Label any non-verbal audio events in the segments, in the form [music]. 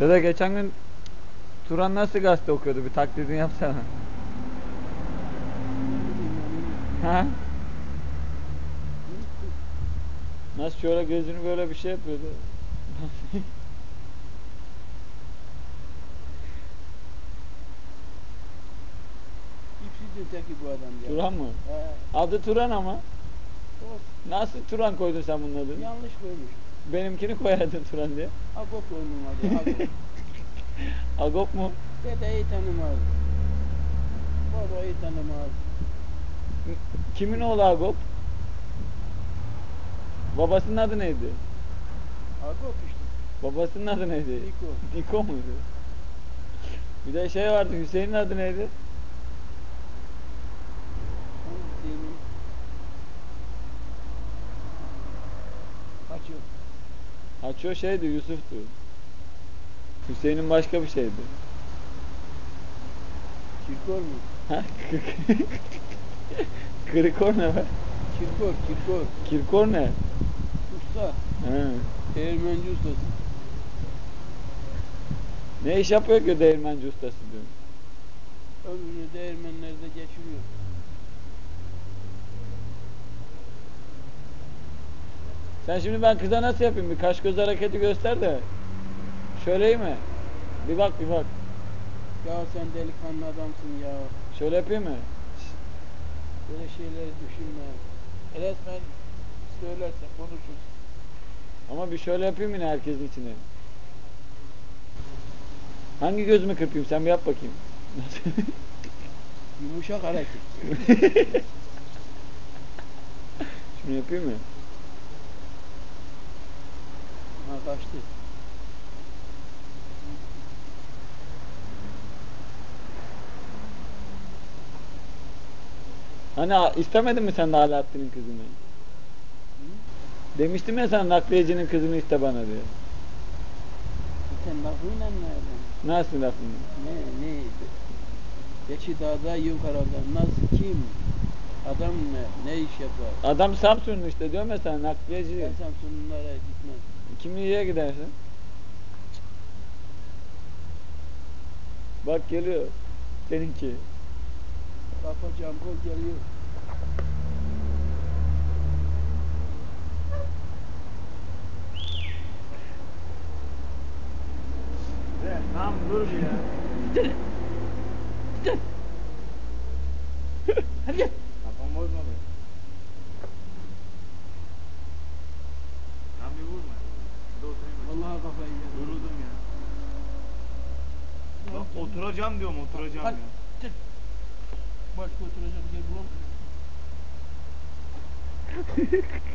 Dede geçen gün Turan nasıl gazete okuyordu? Bir taklidini yapsana. Ha? Nasıl şöyle gözünü böyle bir şey yapıyordu? [laughs] Teki bu adam ya. Turan mı? He. Adı Turan ama. Olsun. Nasıl Turan koydun sen bunun adını? Yanlış koymuş. Benimkini koyardın Turan diye. Agop onun adı. Agop. [laughs] Agop mu? Dedeyi tanımaz. Babayı tanımaz. Kimin oğlu Agop? Babasının adı neydi? Agop işte. Babasının adı neydi? Niko. Niko muydu? Bir de şey vardı Hüseyin'in adı neydi? Haço şeydi Yusuf'tu. Hüseyin'in başka bir şeydi. Kirkor mu? Ha? Krikor ne be? Kirkor, Kirkor. Kirkor ne? Usta. He. Değirmenci ustası. Ne iş yapıyor ki değirmenci ustası diyor. Ömrünü değirmenlerde geçiriyor. Sen şimdi ben kıza nasıl yapayım? Bir kaş göz hareketi göster de. Şöyle mi? Bir bak bir bak. Ya sen delikanlı adamsın ya. Şöyle yapayım mı? Böyle şeyleri düşünme. Resmen söylersen konuşursun. Ama bir şöyle yapayım yine herkesin içine. Hangi gözümü kırpayım sen bir yap bakayım. [laughs] Yumuşak hareket. [laughs] Şunu yapayım mı? Ha kaçtı. Hani istemedin mi sen de Alaaddin'in kızını? Demiştim ya sana nakliyecinin kızını iste bana diye. Sen lafıyla nereden? Nasıl lafını? Ne ne? Geçi dağda yukarıda nasıl kim? Adam ne? Ne iş yapar? Adam Samsunlu işte diyorum ya sana nakliyeci. Ben Samsunlulara gitmem. Kimliğe gidersin? Bak geliyor. Seninki. Kafa cam kol geliyor. Tamam dur ya. [laughs] Hadi gel. Oturacağım diyorum oturacağım Hadi. ya. Gel. Başka oturacak yer bulamıyorum. [laughs]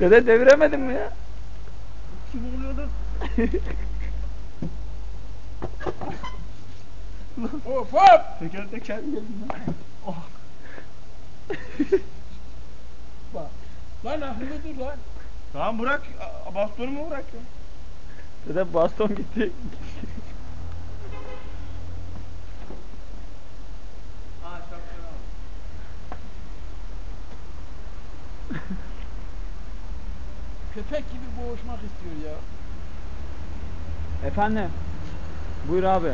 Dede deviremedin mi ya? Kim oluyordu? [laughs] Hop hop! Teker teker gelin Oh. [laughs] Bak. Lan aklını dur lan. Tamam bırak. a- Bastonumu bırak ya. Dede baston gitti. Aa. [laughs] Köpek gibi boğuşmak istiyor ya. Efendim? Buyur abi.